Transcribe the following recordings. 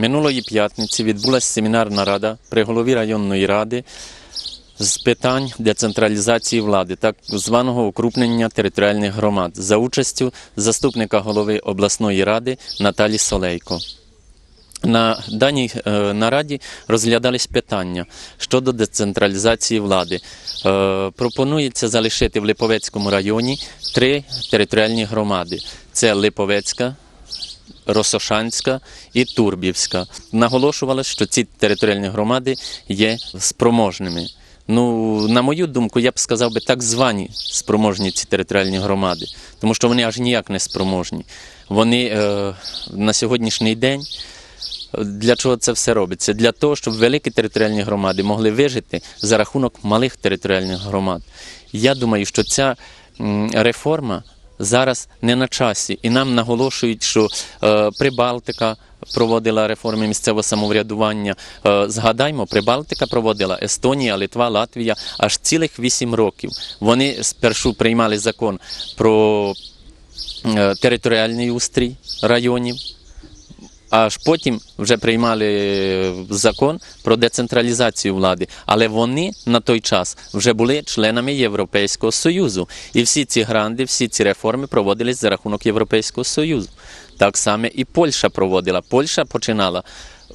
Минулої п'ятниці відбулася семінарна рада при голові районної ради з питань децентралізації влади, так званого укрупнення територіальних громад за участю заступника голови обласної ради Наталі Солейко. На даній е, нараді розглядались питання щодо децентралізації влади. Е, пропонується залишити в Липовецькому районі три територіальні громади: це Липовецька, Росошанська і Турбівська. Наголошували, що ці територіальні громади є спроможними. Ну, на мою думку, я б сказав би так звані спроможні ці територіальні громади, тому що вони аж ніяк не спроможні. Вони е, на сьогоднішній день. Для чого це все робиться? Для того, щоб великі територіальні громади могли вижити за рахунок малих територіальних громад. Я думаю, що ця реформа зараз не на часі, і нам наголошують, що е, Прибалтика проводила реформи місцевого самоврядування. Е, згадаймо, Прибалтика проводила Естонія, Литва, Латвія аж цілих вісім років. Вони спершу приймали закон про е, територіальний устрій районів. Аж потім вже приймали закон про децентралізацію влади. Але вони на той час вже були членами Європейського Союзу. І всі ці гранди, всі ці реформи проводились за рахунок Європейського Союзу. Так само і Польща проводила. Польща починала,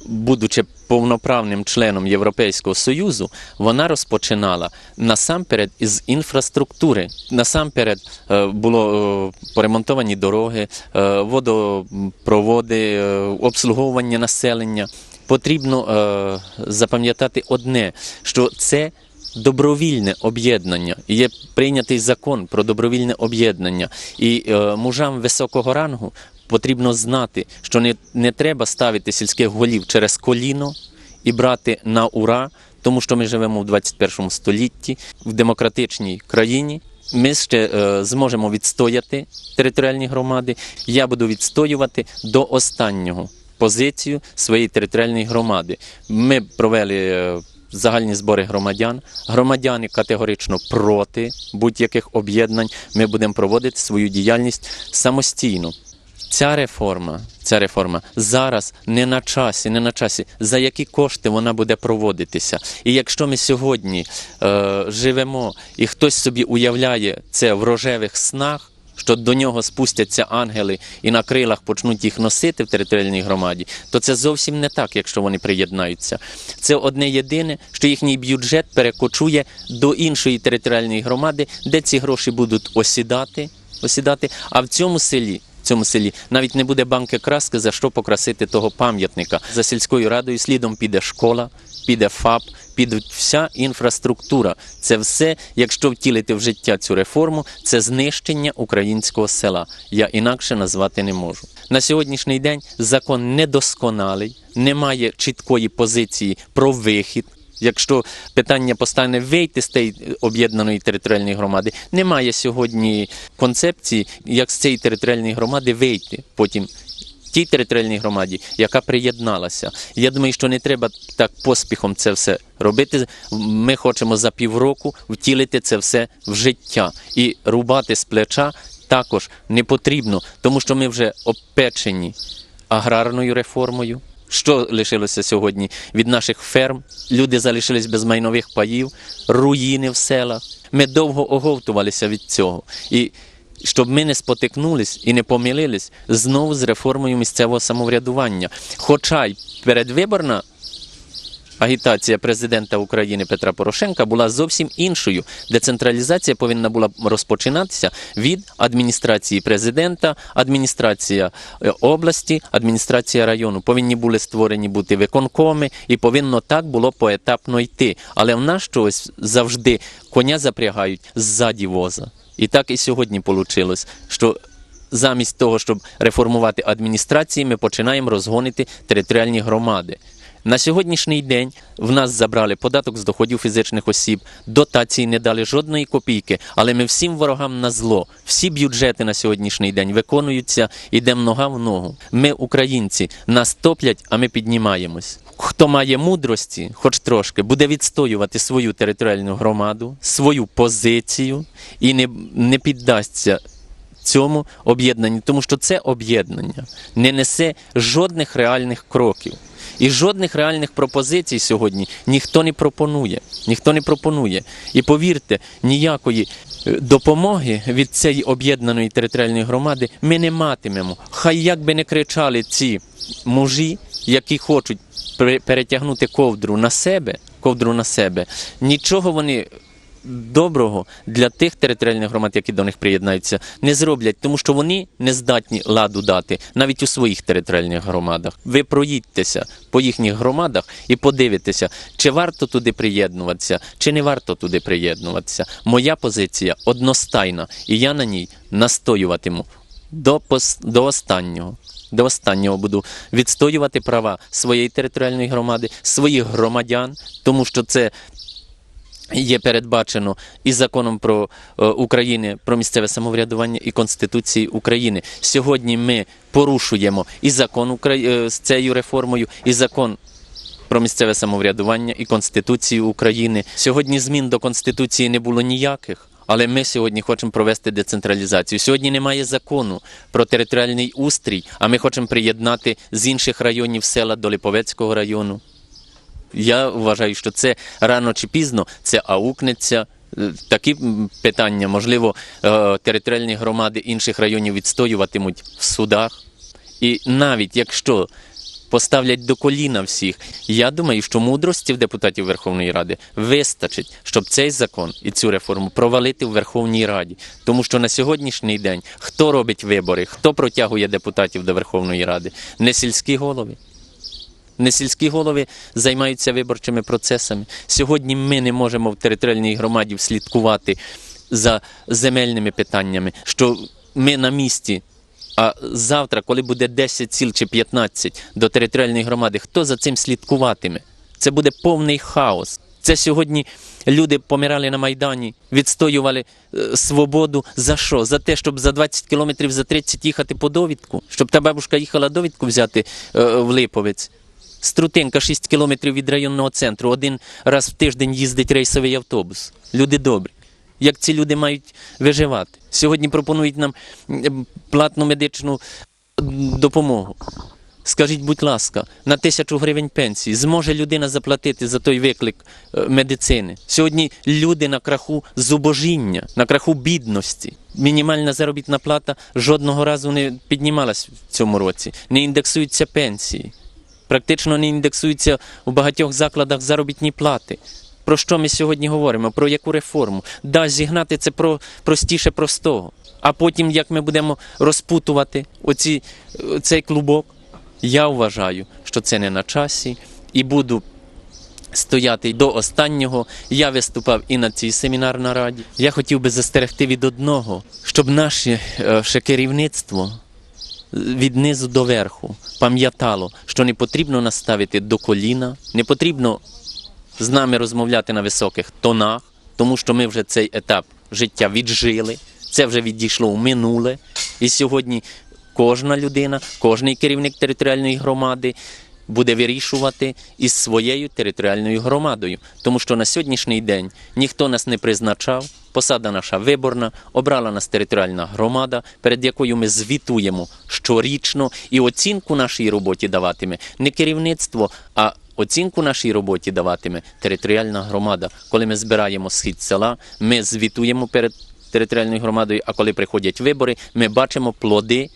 будучи повноправним членом Європейського Союзу, вона розпочинала насамперед із інфраструктури. Насамперед е, було е, поремонтовані дороги, е, водопроводи, обслуговування населення. Потрібно запам'ятати одне, що це добровільне об'єднання. Є прийнятий закон про добровільне об'єднання. І мужам високого рангу потрібно знати, що не, не треба ставити сільських голів через коліно і брати на ура, тому що ми живемо в 21 столітті в демократичній країні. Ми ще е, зможемо відстояти територіальні громади. Я буду відстоювати до останнього позицію своєї територіальної громади. Ми провели е, загальні збори громадян. Громадяни категорично проти будь-яких об'єднань. Ми будемо проводити свою діяльність самостійно. Ця реформа, ця реформа зараз не на часі, не на часі. За які кошти вона буде проводитися? І якщо ми сьогодні е, живемо і хтось собі уявляє це в рожевих снах, що до нього спустяться ангели і на крилах почнуть їх носити в територіальній громаді, то це зовсім не так, якщо вони приєднаються. Це одне єдине, що їхній бюджет перекочує до іншої територіальної громади, де ці гроші будуть осідати, осідати. А в цьому селі. Цьому селі навіть не буде банки краски, за що покрасити того пам'ятника. За сільською радою слідом піде школа, піде ФАП, піде вся інфраструктура. Це все, якщо втілити в життя цю реформу, це знищення українського села. Я інакше назвати не можу. На сьогоднішній день закон недосконалий, немає чіткої позиції про вихід. Якщо питання постане вийти з тієї об'єднаної територіальної громади, немає сьогодні концепції, як з цієї територіальної громади вийти потім. Тій територіальній громаді, яка приєдналася. Я думаю, що не треба так поспіхом це все робити. Ми хочемо за півроку втілити це все в життя і рубати з плеча також не потрібно, тому що ми вже обпечені аграрною реформою. Що лишилося сьогодні від наших ферм? Люди залишились без майнових паїв, руїни в селах. Ми довго оговтувалися від цього. І щоб ми не спотикнулись і не помилились знову з реформою місцевого самоврядування. Хоча й передвиборна агітація президента України Петра Порошенка була зовсім іншою. Децентралізація повинна була розпочинатися від адміністрації президента, адміністрація е, області, адміністрація району. Повинні були створені бути виконкоми, і повинно так було поетапно йти. Але в нас щось завжди коня запрягають ззаді воза. І так і сьогодні вийшло, що замість того, щоб реформувати адміністрації, ми починаємо розгонити територіальні громади. На сьогоднішній день в нас забрали податок з доходів фізичних осіб, дотації не дали жодної копійки, але ми всім ворогам на зло. Всі бюджети на сьогоднішній день виконуються, йдемо нога в ногу. Ми, українці, нас топлять, а ми піднімаємось. Хто має мудрості, хоч трошки, буде відстоювати свою територіальну громаду, свою позицію і не, не піддасться цьому об'єднанню, тому що це об'єднання не несе жодних реальних кроків. І жодних реальних пропозицій сьогодні ніхто не пропонує. Ніхто не пропонує. І повірте, ніякої е, допомоги від цієї об'єднаної територіальної громади ми не матимемо. Хай як би не кричали ці мужі, які хочуть перетягнути ковдру на себе, ковдру на себе, нічого вони доброго для тих територіальних громад, які до них приєднаються, не зроблять, тому що вони не здатні ладу дати навіть у своїх територіальних громадах. Ви проїдьтеся по їхніх громадах і подивитеся, чи варто туди приєднуватися, чи не варто туди приєднуватися. Моя позиція одностайна, і я на ній настоюватиму до, пос- до останнього. До останнього буду відстоювати права своєї територіальної громади, своїх громадян, тому що це є передбачено і законом про е, України про місцеве самоврядування і Конституції України. Сьогодні ми порушуємо і закон Украї... е, з цією реформою, і закон. Про місцеве самоврядування і Конституцію України. Сьогодні змін до Конституції не було ніяких, але ми сьогодні хочемо провести децентралізацію. Сьогодні немає закону про територіальний устрій, а ми хочемо приєднати з інших районів села до Липовецького району. Я вважаю, що це рано чи пізно це аукнеться. Е, Такі питання, можливо, е, територіальні громади інших районів відстоюватимуть в судах. І навіть якщо поставлять до коліна всіх, я думаю, що мудрості в депутатів Верховної Ради вистачить, щоб цей закон і цю реформу провалити в Верховній Раді. Тому що на сьогоднішній день хто робить вибори, хто протягує депутатів до Верховної Ради? Не сільські голови. Не сільські голови займаються виборчими процесами. Сьогодні ми не можемо в територіальній громаді слідкувати за земельними питаннями, що ми на місці. А завтра, коли буде 10 сіл чи 15 до територіальної громади, хто за цим слідкуватиме? Це буде повний хаос. Це сьогодні люди помирали на Майдані, відстоювали е, свободу. За що? За те, щоб за 20 кілометрів, за 30 їхати по довідку, щоб та бабушка їхала довідку взяти е, в Липовець. Струтинка 6 кілометрів від районного центру. Один раз в тиждень їздить рейсовий автобус. Люди добрі. Як ці люди мають виживати? Сьогодні пропонують нам платну медичну допомогу. Скажіть, будь ласка, на тисячу гривень пенсії зможе людина заплатити за той виклик е, медицини? Сьогодні люди на краху зубожіння, на краху бідності. Мінімальна заробітна плата жодного разу не піднімалась в цьому році. Не індексуються пенсії. Практично не індексуються у багатьох закладах заробітні плати. Про що ми сьогодні говоримо? Про яку реформу? Да, зігнати це про простіше простого. А потім, як ми будемо розпутувати оці, цей клубок, я вважаю, що це не на часі, і буду стояти до останнього. Я виступав і на цій семінарній раді. Я хотів би застерегти від одного, щоб наше е, керівництво від низу до верху пам'ятало, що не потрібно наставити до коліна, не потрібно з нами розмовляти на високих тонах, тому що ми вже цей етап життя віджили, це вже відійшло в минуле. І сьогодні кожна людина, кожний керівник територіальної громади буде вирішувати із своєю територіальною громадою, тому що на сьогоднішній день ніхто нас не призначав. Посада наша виборна, обрала нас територіальна громада, перед якою ми звітуємо щорічно, і оцінку нашій роботі даватиме не керівництво, а оцінку нашій роботі даватиме територіальна громада. Коли ми збираємо схід села, ми звітуємо перед територіальною громадою. А коли приходять вибори, ми бачимо плоди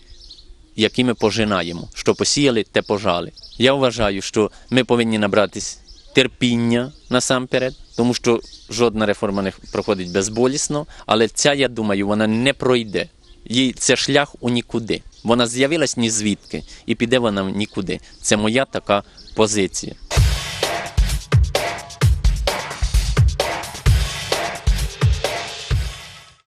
які ми пожинаємо. Що посіяли, те пожали. Я вважаю, що ми повинні набратись терпіння насамперед, тому що жодна реформа не проходить безболісно, але ця, я думаю, вона не пройде. Їй це шлях у нікуди. Вона з'явилась ні звідки і піде вона нікуди. Це моя така позиція.